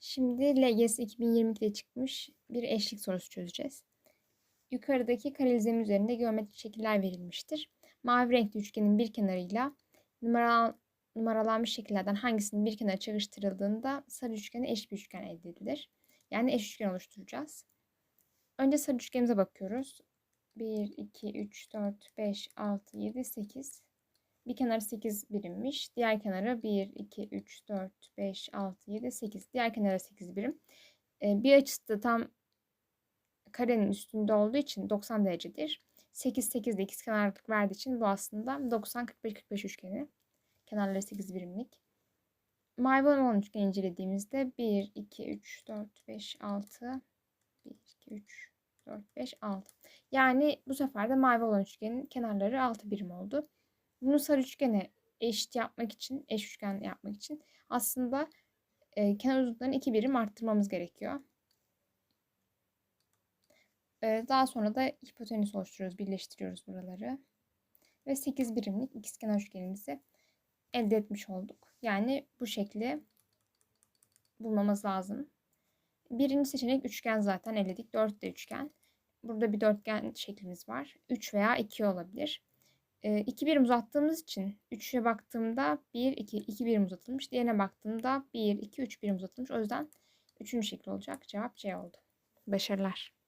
Şimdi LGS 2022'de çıkmış bir eşlik sorusu çözeceğiz. Yukarıdaki kare izlemi üzerinde geometrik şekiller verilmiştir. Mavi renkli üçgenin bir kenarıyla numara, numaralanmış şekillerden hangisinin bir kenara çalıştırıldığında sarı üçgene eş bir üçgen elde edilir. Yani eş üçgen oluşturacağız. Önce sarı üçgenimize bakıyoruz. 1, 2, 3, 4, 5, 6, 7, 8. Bir kenarı 8 birimmiş. Diğer kenarı 1, 2, 3, 4, 5, 6, 7, 8. Diğer kenarı 8 birim. Ee, bir açısı da tam karenin üstünde olduğu için 90 derecedir. 8, 8 de ikizkenarlık verdiği için bu aslında 90, 45, 45 üçgeni. Kenarları 8 birimlik. Mavi olan üçgeni incelediğimizde 1, 2, 3, 4, 5, 6, 1, 2, 3, 4, 5, 6. Yani bu sefer de mavi olan üçgenin kenarları 6 birim oldu. Bunu sarı üçgene eşit yapmak için, eş üçgen yapmak için aslında e, kenar uzunluklarını 2 birim arttırmamız gerekiyor. E, daha sonra da hipotenüs oluşturuyoruz, birleştiriyoruz buraları. Ve 8 birimlik ikizkenar üçgenimizi elde etmiş olduk. Yani bu şekli bulmamız lazım. Birinci seçenek üçgen zaten eledik. 4 de üçgen. Burada bir dörtgen şeklimiz var. 3 veya 2 olabilir. 2 birim uzattığımız için 3'e baktığımda 1, 2, 2 birim uzatılmış. Diğerine baktığımda 1, 2, 3 birim uzatılmış. O yüzden 3. şekil olacak. Cevap C oldu. Başarılar.